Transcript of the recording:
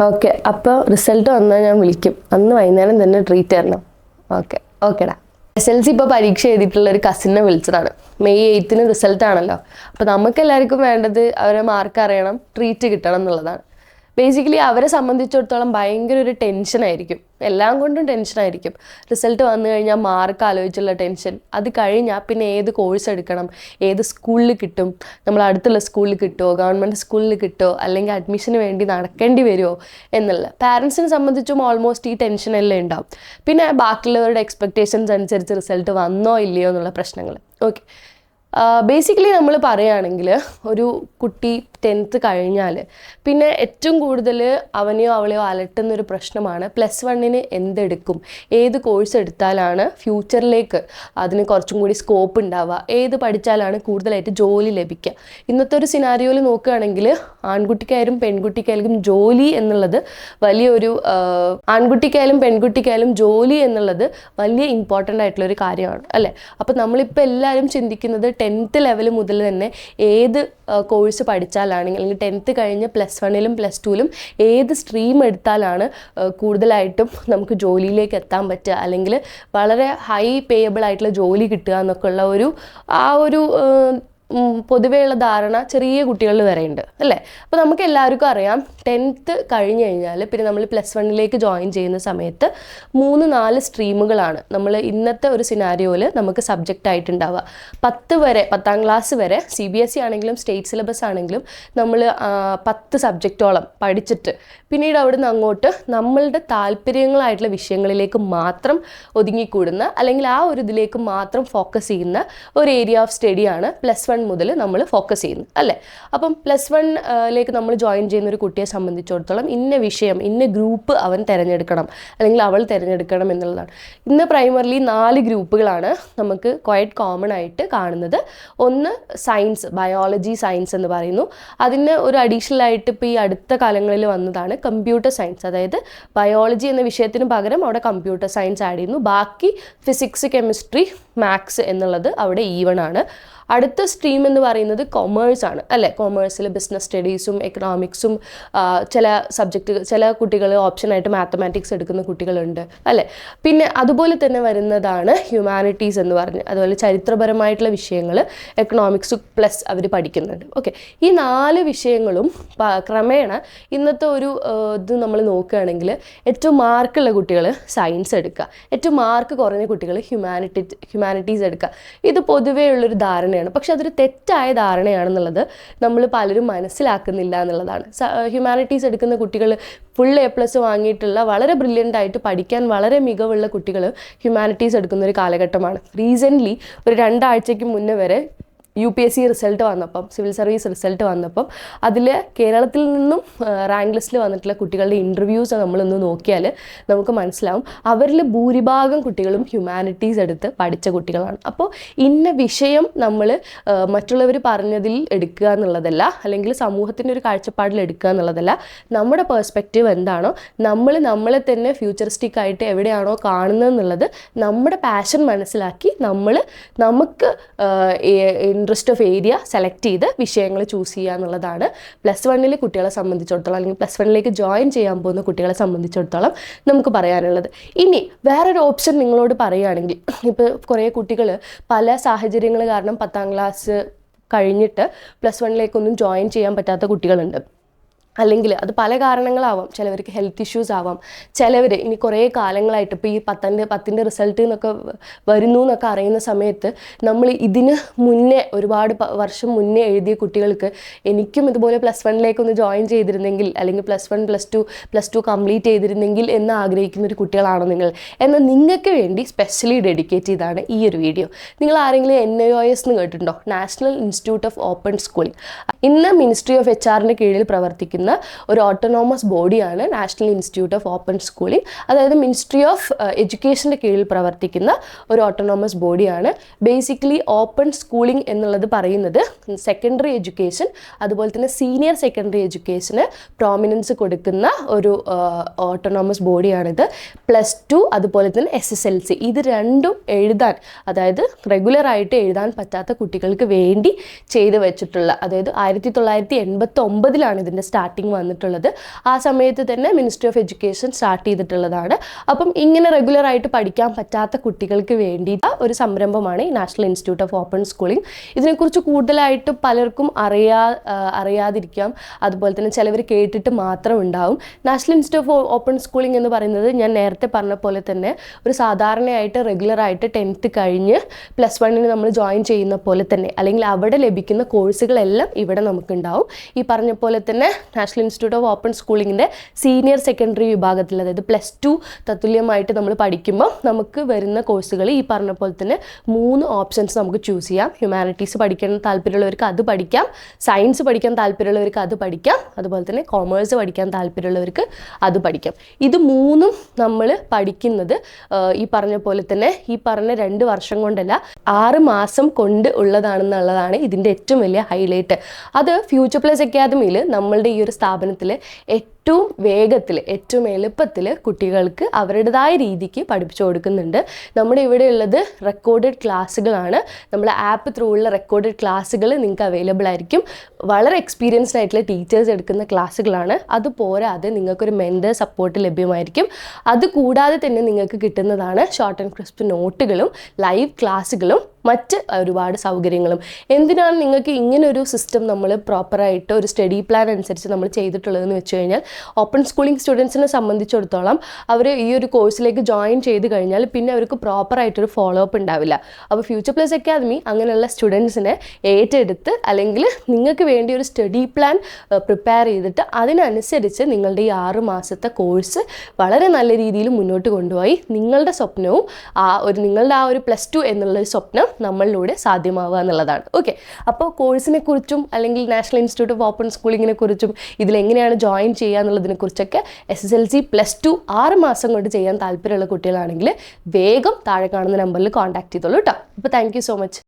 Okay അപ്പോൾ result വന്നാൽ ഞാൻ വിളിക്കും. അന്ന് വൈകുന്നേരം തന്നെ ട്രീറ്റ് തരണം. ഓക്കെ ഓക്കെടാ എസ് എൽ സി ഇപ്പോൾ പരീക്ഷ എഴുതിയിട്ടുള്ള ഒരു കസിനെ വിളിച്ചതാണ്. മെയ് എയ്ത്തിന് റിസൾട്ട് ആണല്ലോ. അപ്പോൾ നമുക്ക് എല്ലാവർക്കും വേണ്ടത് അവരെ മാർക്ക് അറിയണം ട്രീറ്റ് കിട്ടണം എന്നുള്ളതാണ്. ബേസിക്കലി അവരെ സംബന്ധിച്ചിടത്തോളം ഭയങ്കര ഒരു ടെൻഷനായിരിക്കും എല്ലാം കൊണ്ടും ടെൻഷനായിരിക്കും റിസൾട്ട് വന്നു കഴിഞ്ഞാൽ മാർക്ക് ആലോചിച്ചുള്ള ടെൻഷൻ അത് കഴിഞ്ഞാൽ പിന്നെ ഏത് കോഴ്സ് എടുക്കണം? ഏത് സ്കൂളിൽ കിട്ടും? നമ്മൾ അടുത്തുള്ള സ്കൂളിൽ കിട്ടുമോ ഗവൺമെന്റ് സ്കൂളിൽ കിട്ടുമോ അല്ലെങ്കിൽ അഡ്മിഷന് വേണ്ടി നടക്കേണ്ടി വരുമോ എന്നുള്ള. പാരൻസിനെ സംബന്ധിച്ചും ഓൾമോസ്റ്റ് ഈ ടെൻഷൻ എല്ലാം ഉണ്ടാവും. പിന്നെ ബാക്കിയുള്ളവരുടെ എക്സ്പെക്റ്റേഷൻസ് അനുസരിച്ച് റിസൾട്ട് വന്നോ ഇല്ലയോ എന്നുള്ള പ്രശ്നങ്ങൾ. ഓക്കെ ബേസിക്കലി നമ്മൾ പറയുകയാണെങ്കിൽ ഒരു കുട്ടി ടെൻത്ത് കഴിഞ്ഞാൽ പിന്നെ ഏറ്റവും കൂടുതൽ അവനെയോ അവളെയോ അലട്ടുന്നൊരു പ്രശ്നമാണ് പ്ലസ് വണ്ണിന് എന്തെടുക്കും? ഏത് കോഴ്സ് എടുത്താലാണ് ഫ്യൂച്ചറിലേക്ക് അതിന് കുറച്ചും കൂടി സ്കോപ്പ് ഉണ്ടാവുക? ഏത് പഠിച്ചാലാണ് കൂടുതലായിട്ട് ജോലി ലഭിക്കുക? ഇന്നത്തെ ഒരു സിനാരിയോയിൽ നോക്കുകയാണെങ്കിൽ ആൺകുട്ടിക്കായാലും പെൺകുട്ടിക്കായാലും ജോലി എന്നുള്ളത് വലിയൊരു ആൺകുട്ടിക്കായാലും പെൺകുട്ടിക്കായാലും ജോലി എന്നുള്ളത് വലിയ ഇമ്പോർട്ടന്റ് ആയിട്ടുള്ളൊരു കാര്യമാണ് അല്ലേ? അപ്പോൾ നമ്മളിപ്പോൾ എല്ലാവരും ചിന്തിക്കുന്നത് ടെൻത്ത് ലെവൽ മുതൽ തന്നെ ഏത് കോഴ്സ് പഠിച്ചാലാണെങ്കിൽ അല്ലെങ്കിൽ ടെൻത്ത് കഴിഞ്ഞ് പ്ലസ് വണ്ണിലും പ്ലസ് ടുവിലും ഏത് സ്ട്രീം എടുത്താലാണ് കൂടുതലായിട്ടും നമുക്ക് ജോലിയിലേക്ക് എത്താൻ പറ്റുക. അല്ലെങ്കിൽ വളരെ ഹൈ പേയബിൾ ആയിട്ടുള്ള ജോലി കിട്ടുക എന്നൊക്കെയുള്ള ഒരു ആ ഒരു പൊതുവെയുള്ള ധാരണ ചെറിയ കുട്ടികളിൽ വരെയുണ്ട് അല്ലേ? അപ്പോൾ നമുക്ക് എല്ലാവർക്കും അറിയാം ടെൻത്ത് കഴിഞ്ഞ് കഴിഞ്ഞാൽ പിന്നെ നമ്മൾ പ്ലസ് വണ്ണിലേക്ക് ജോയിൻ ചെയ്യുന്ന സമയത്ത് മൂന്ന് നാല് സ്ട്രീമുകളാണ് നമ്മൾ ഇന്നത്തെ ഒരു സിനാരിയോയിൽ നമുക്ക് സബ്ജക്റ്റ് ആയിട്ടുണ്ടാവുക. പത്ത് വരെ പത്താം ക്ലാസ് വരെ സി ബി എസ് ഇ ആണെങ്കിലും സ്റ്റേറ്റ് സിലബസ് ആണെങ്കിലും നമ്മൾ പത്ത് സബ്ജക്റ്റോളം പഠിച്ചിട്ട് പിന്നീട് അവിടുന്ന് അങ്ങോട്ട് നമ്മളുടെ താല്പര്യങ്ങളായിട്ടുള്ള വിഷയങ്ങളിലേക്ക് മാത്രം ഒതുങ്ങിക്കൂടുന്ന അല്ലെങ്കിൽ ആ ഒരു ഇതിലേക്ക് മാത്രം ഫോക്കസ് ചെയ്യുന്ന ഒരു ഏരിയ ഓഫ് സ്റ്റഡിയാണ് പ്ലസ് വൺ മുതൽ നമ്മൾ ഫോക്കസ് ചെയ്യുന്നു അല്ലേ? അപ്പം പ്ലസ് വണ്ണിലേക്ക് നമ്മൾ ജോയിൻ ചെയ്യുന്ന ഒരു കുട്ടിയെ സംബന്ധിച്ചിടത്തോളം ഇന്ന വിഷയം ഇന്ന ഗ്രൂപ്പ് അവൻ തിരഞ്ഞെടുക്കണം അല്ലെങ്കിൽ അവൾ തിരഞ്ഞെടുക്കണം എന്നുള്ളതാണ്. ഇന്ന് പ്രൈമറിലി നാല് ഗ്രൂപ്പുകളാണ് നമുക്ക് ക്വയറ്റ് കോമൺ ആയിട്ട് കാണുന്നത്. ഒന്ന് സയൻസ് ബയോളജി സയൻസ് എന്ന് പറയുന്നു. അതിന് ഒരു അഡീഷണൽ ആയിട്ട് ഇപ്പോൾ ഈ അടുത്ത കാലങ്ങളിൽ വന്നതാണ് കമ്പ്യൂട്ടർ സയൻസ് അതായത് ബയോളജി എന്ന വിഷയത്തിന് പകരം അവിടെ കമ്പ്യൂട്ടർ സയൻസ് ആഡ് ചെയ്യുന്നു. ബാക്കി ഫിസിക്സ് കെമിസ്ട്രി മാത്സ് എന്നുള്ളത് അവിടെ ഈവൺ ആണ്. അടുത്ത സ്ട്രീം എന്ന് പറയുന്നത് കൊമേഴ്സ് ആണ്. അല്ലേ? കൊമേഴ്സിൽ ബിസിനസ് സ്റ്റഡീസും എക്കണോമിക്സും ചില സബ്ജക്റ്റ് ചില കുട്ടികൾ ഓപ്ഷനായിട്ട് മാത്തമാറ്റിക്സ് എടുക്കുന്ന കുട്ടികളുണ്ട്. അല്ലേ? പിന്നെ അതുപോലെ തന്നെ വരുന്നതാണ് ഹ്യൂമാനിറ്റീസ് എന്ന് പറഞ്ഞ്. അതുപോലെ ചരിത്രപരമായിട്ടുള്ള വിഷയങ്ങൾ എക്കണോമിക്സ് പ്ലസ് അവർ പഠിക്കുന്നുണ്ട്. ഓക്കെ ഈ നാല് വിഷയങ്ങളും ക്രമേണ ഇന്നത്തെ ഒരു ഇത് നമ്മൾ നോക്കുകയാണെങ്കിൽ ഏറ്റവും മാർക്കുള്ള കുട്ടികൾ സയൻസ് എടുക്കുക. ഏറ്റവും മാർക്ക് കുറഞ്ഞ കുട്ടികൾ ഹ്യൂമാനിറ്റി ഹ്യൂമാനിറ്റീസ് എടുക്കുക. ഇത് പൊതുവേ ഉള്ളൊരു ധാരണയാണ്. പക്ഷെ അതൊരു തെറ്റായ ധാരണയാണെന്നുള്ളത് നമ്മൾ പലരും മനസ്സിലാക്കുന്നില്ല എന്നുള്ളതാണ്. ഹ്യൂമാനിറ്റീസ് എടുക്കുന്ന കുട്ടികൾ ഫുൾ എ പ്ലസ് വാങ്ങിയിട്ടുള്ള വളരെ ബ്രില്യന്റ് ആയിട്ട് പഠിക്കാൻ വളരെ മികവുള്ള കുട്ടികൾ ഹ്യൂമാനിറ്റീസ് എടുക്കുന്ന ഒരു കാലഘട്ടമാണ്. റീസെന്റ്ലി ഒരു രണ്ടാഴ്ചയ്ക്ക് മുന്നേ വരെ U P S C result വന്നപ്പം സിവിൽ സർവീസ് റിസൾട്ട് വന്നപ്പം അതിൽ കേരളത്തിൽ നിന്നും റാങ്ക് ലിസ്റ്റിൽ വന്നിട്ടുള്ള കുട്ടികളുടെ ഇന്റർവ്യൂസ് നമ്മളൊന്ന് നോക്കിയാൽ നമുക്ക് മനസ്സിലാവും. അവരിൽ ഭൂരിഭാഗം കുട്ടികളും ഹ്യൂമാനിറ്റീസ് എടുത്ത് പഠിച്ച കുട്ടികളാണ്. അപ്പോൾ ഇന്ന വിഷയം നമ്മൾ മറ്റുള്ളവർ പറഞ്ഞതിൽ എടുക്കുക എന്നുള്ളതല്ല അല്ലെങ്കിൽ സമൂഹത്തിന്റെ ഒരു കാഴ്ചപ്പാടിൽ എടുക്കുക എന്നുള്ളതല്ല നമ്മുടെ പേഴ്സ്പെക്റ്റീവ് എന്താണോ നമ്മൾ നമ്മളെ തന്നെ ഫ്യൂച്ചറിസ്റ്റിക് ആയിട്ട് എവിടെയാണോ കാണുന്നത് എന്നുള്ളത് നമ്മുടെ പാഷൻ മനസ്സിലാക്കി നമ്മൾ നമുക്ക് ഇൻട്രസ്റ്റ് ഓഫ് ഏരിയ സെലക്ട് ചെയ്ത് വിഷയങ്ങൾ ചൂസ് ചെയ്യുക എന്നുള്ളതാണ്. പ്ലസ് വണ്ണിലെ കുട്ടികളെ സംബന്ധിച്ചിടത്തോളം അല്ലെങ്കിൽ പ്ലസ് വണ്ണിലേക്ക് ജോയിൻ ചെയ്യാൻ പോകുന്ന കുട്ടികളെ സംബന്ധിച്ചിടത്തോളം നമുക്ക് പറയാനുള്ളത്. ഇനി വേറൊരു ഓപ്ഷൻ നിങ്ങളോട് പറയുകയാണെങ്കിൽ ഇപ്പോൾ കുറേ കുട്ടികൾ പല സാഹചര്യങ്ങൾ കാരണം പത്താം ക്ലാസ് കഴിഞ്ഞിട്ട് പ്ലസ് വണ്ണിലേക്കൊന്നും ജോയിൻ ചെയ്യാൻ പറ്റാത്ത കുട്ടികളുണ്ട്. അല്ലെങ്കിൽ അത് പല കാരണങ്ങളാവാം. ചിലവർക്ക് ഹെൽത്ത് ഇഷ്യൂസ് ആവാം. ചിലവർ ഇനി കുറേ കാലങ്ങളായിട്ട് ഇപ്പോൾ ഈ പത്തന്റെ പത്തിന്റെ റിസൾട്ട് എന്നൊക്കെ വരുന്നു എന്നൊക്കെ അറിയുന്ന സമയത്ത് നമ്മൾ ഇതിന് മുന്നേ ഒരുപാട് വർഷം മുന്നേ എഴുതിയ കുട്ടികൾക്ക് എനിക്കും ഇതുപോലെ പ്ലസ് വണ്ണിലേക്ക് ഒന്ന് ജോയിൻ ചെയ്തിരുന്നെങ്കിൽ അല്ലെങ്കിൽ plus one plus two plus two complete ചെയ്തിരുന്നെങ്കിൽ എന്ന് ആഗ്രഹിക്കുന്ന ഒരു കുട്ടികളാണോ നിങ്ങൾ? എന്നാൽ നിങ്ങൾക്ക് വേണ്ടി സ്പെഷ്യലി ഡെഡിക്കേറ്റ് ചെയ്താണ് ഈ ഒരു വീഡിയോ നിങ്ങൾ ആരെങ്കിലും എൻ ഐ ഒ എസ് എന്ന് കേട്ടിട്ടുണ്ടോ? National institute of open schooling ഇന്ന് മിനിസ്ട്രി ഓഫ് എച്ച് ആറിന്റെ കീഴിൽ പ്രവർത്തിക്കുന്ന ഒരു ഓട്ടോണോമസ് ബോഡിയാണ് national institute of open schooling അതായത് മിനിസ്ട്രി ഓഫ് എഡ്യൂക്കേഷന്റെ കീഴിൽ പ്രവർത്തിക്കുന്ന ഒരു ഓട്ടോണോമസ് ബോഡിയാണ് ബേസിക്കലി ഓപ്പൺ സ്കൂളിംഗ് എന്നുള്ളത് പറയുന്നത് സെക്കൻഡറി എഡ്യൂക്കേഷൻ അതുപോലെ തന്നെ സീനിയർ സെക്കൻഡറി എഡ്യൂക്കേഷന് പ്രോമിനൻസ് കൊടുക്കുന്ന ഒരു ഓട്ടോണോമസ് ബോഡിയാണിത് പ്ലസ് ടു അതുപോലെ തന്നെ എസ് എസ് എൽ സി ഇത് രണ്ടും എഴുതാൻ അതായത് റെഗുലറായിട്ട് എഴുതാൻ പറ്റാത്ത കുട്ടികൾക്ക് വേണ്ടി ചെയ്തു വെച്ചിട്ടുള്ള അതായത് ആയിരത്തി തൊള്ളായിരത്തി എൺപത്തി ഒമ്പതിലാണ് ഇതിന്റെ സ്റ്റാർട്ടിങ് വന്നിട്ടുള്ളത്. ആ സമയത്ത് തന്നെ മിനിസ്ട്രി ഓഫ് എഡ്യൂക്കേഷൻ സ്റ്റാർട്ട് ചെയ്തിട്ടുള്ളതാണ്. അപ്പം ഇങ്ങനെ റെഗുലറായിട്ട് പഠിക്കാൻ പറ്റാത്ത കുട്ടികൾക്ക് വേണ്ടിയിട്ട് ഒരു സംരംഭമാണ് ഈ national institute of open schooling ഇതിനെക്കുറിച്ച് കൂടുതലായിട്ട് പലർക്കും അറിയാ അറിയാതിരിക്കാം. അതുപോലെ തന്നെ ചിലവർ കേട്ടിട്ട് മാത്രം ഉണ്ടാവും. National institute of open schooling എന്ന് പറയുന്നത് ഞാൻ നേരത്തെ പറഞ്ഞ പോലെ തന്നെ ഒരു സാധാരണയായിട്ട് റെഗുലറായിട്ട് ടെൻത്ത് കഴിഞ്ഞ് പ്ലസ് വണ്ണിന് നമ്മൾ ജോയിൻ ചെയ്യുന്ന പോലെ തന്നെ അല്ലെങ്കിൽ അവിടെ ലഭിക്കുന്ന കോഴ്സുകളെല്ലാം ഇവിടെ നമുക്കുണ്ടാവും. ഈ പറഞ്ഞ പോലെ തന്നെ നാഷണൽ ഇൻസ്റ്റിറ്റ്യൂട്ട് ഓഫ് ഓപ്പൺ സ്കൂളിങ്ങിന്റെ സീനിയർ സെക്കൻഡറി വിഭാഗത്തിൽ അതായത് പ്ലസ് ടു തത്തുല്യമായിട്ട് നമ്മൾ പഠിക്കുമ്പോൾ നമുക്ക് വരുന്ന കോഴ്സുകൾ ഈ പറഞ്ഞ പോലെ തന്നെ മൂന്ന് ഓപ്ഷൻസ് നമുക്ക് ചൂസ് ചെയ്യാം. ഹ്യൂമാനിറ്റീസ് പഠിക്കാൻ താല്പര്യമുള്ളവർക്ക് അത് പഠിക്കാം. സയൻസ് പഠിക്കാൻ താല്പര്യമുള്ളവർക്ക് അത് പഠിക്കാം. അതുപോലെ തന്നെ കോമേഴ്സ് പഠിക്കാൻ താല്പര്യമുള്ളവർക്ക് അത് പഠിക്കാം. ഇത് മൂന്നും നമ്മൾ പഠിക്കുന്നത് ഈ പറഞ്ഞ പോലെ തന്നെ ഈ പറഞ്ഞ രണ്ട് വർഷം കൊണ്ടല്ല ആറ് മാസം കൊണ്ട് ഉള്ളതാണെന്നുള്ളതാണ് ഇതിന്റെ ഏറ്റവും വലിയ ഹൈലൈറ്റ്. അത് ഫ്യൂച്ചർ പ്ലസ് അക്കാദമിയിൽ നമ്മളുടെ ഈ ഒരു സ്ഥാപനത്തിൽ ഏറ്റവും വേഗത്തിൽ ഏറ്റവും എളുപ്പത്തിൽ കുട്ടികൾക്ക് അവരുടേതായ രീതിക്ക് പഠിപ്പിച്ചു കൊടുക്കുന്നുണ്ട്. നമ്മുടെ ഇവിടെ ഉള്ളത് റെക്കോർഡഡ് ക്ലാസ്സുകളാണ് നമ്മുടെ ആപ്പ് ത്രൂ ഉള്ള റെക്കോർഡഡ് ക്ലാസ്സുകൾ നിങ്ങൾക്ക് അവൈലബിൾ ആയിരിക്കും. വളരെ എക്സ്പീരിയൻസ്ഡ് ആയിട്ടുള്ള ടീച്ചേഴ്സ് എടുക്കുന്ന ക്ലാസ്സുകളാണ് അത് പോരാതെ നിങ്ങൾക്കൊരു മെന്റർ സപ്പോർട്ട് ലഭ്യമായിരിക്കും. അത് കൂടാതെ തന്നെ നിങ്ങൾക്ക് കിട്ടുന്നതാണ് ഷോർട്ട് ആൻഡ് ക്രിസ്പ് നോട്ടുകളും ലൈവ് ക്ലാസ്സുകളും മറ്റ് ഒരുപാട് സൗകര്യങ്ങളും. എന്തിനാണ് നിങ്ങൾക്ക് ഇങ്ങനെ ഒരു സിസ്റ്റം നമ്മൾ പ്രോപ്പറായിട്ട് ഒരു സ്റ്റഡി പ്ലാൻ അനുസരിച്ച് നമ്മൾ ചെയ്തിട്ടുള്ളതെന്ന് വെച്ച് കഴിഞ്ഞാൽ ഓപ്പൺ സ്കൂളിംഗ് സ്റ്റുഡൻസിനെ സംബന്ധിച്ചിടത്തോളം അവർ ഈ ഒരു കോഴ്സിലേക്ക് ജോയിൻ ചെയ്ത് കഴിഞ്ഞാൽ പിന്നെ അവർക്ക് പ്രോപ്പറായിട്ടൊരു ഫോളോ അപ്പ് ഉണ്ടാവില്ല. അപ്പോൾ ഫ്യൂച്ചർ പ്ലസ് അക്കാദമി അങ്ങനെയുള്ള സ്റ്റുഡൻസിനെ ഏറ്റെടുത്ത് അല്ലെങ്കിൽ നിങ്ങൾക്ക് വേണ്ടി ഒരു സ്റ്റഡി പ്ലാൻ പ്രിപ്പയർ ചെയ്തിട്ട് അതിനനുസരിച്ച് നിങ്ങളുടെ ഈ ആറ് മാസത്തെ കോഴ്സ് വളരെ നല്ല രീതിയിൽ മുന്നോട്ട് കൊണ്ടുപോയി നിങ്ങളുടെ സ്വപ്നവും ആ ഒരു നിങ്ങളുടെ ആ ഒരു പ്ലസ് ടു എന്നുള്ള ഒരു സ്വപ്നം നമ്മളിലൂടെ സാധ്യമാവുക എന്നുള്ളതാണ്. ഓക്കെ അപ്പോൾ കോഴ്സിനെ കുറിച്ചും അല്ലെങ്കിൽ നാഷണൽ ഇൻസ്റ്റിറ്റ്യൂട്ട് ഓഫ് ഓപ്പൺ സ്കൂളിങ്ങിനെ കുറിച്ചും ഇതിലെങ്ങനെയാണ് ജോയിൻ ചെയ്യുക എന്നുള്ളതിനെ കുറിച്ചൊക്കെ S S L C plus two ആറ് മാസം കൊണ്ട് ചെയ്യാൻ താല്പര്യമുള്ള കുട്ടികളാണെങ്കിൽ വേഗം താഴെ കാണുന്ന നമ്പറിൽ കോൺടാക്ട് ചെയ്തോളൂ കേട്ടോ അപ്പോൾ താങ്ക് സോ മച്ച്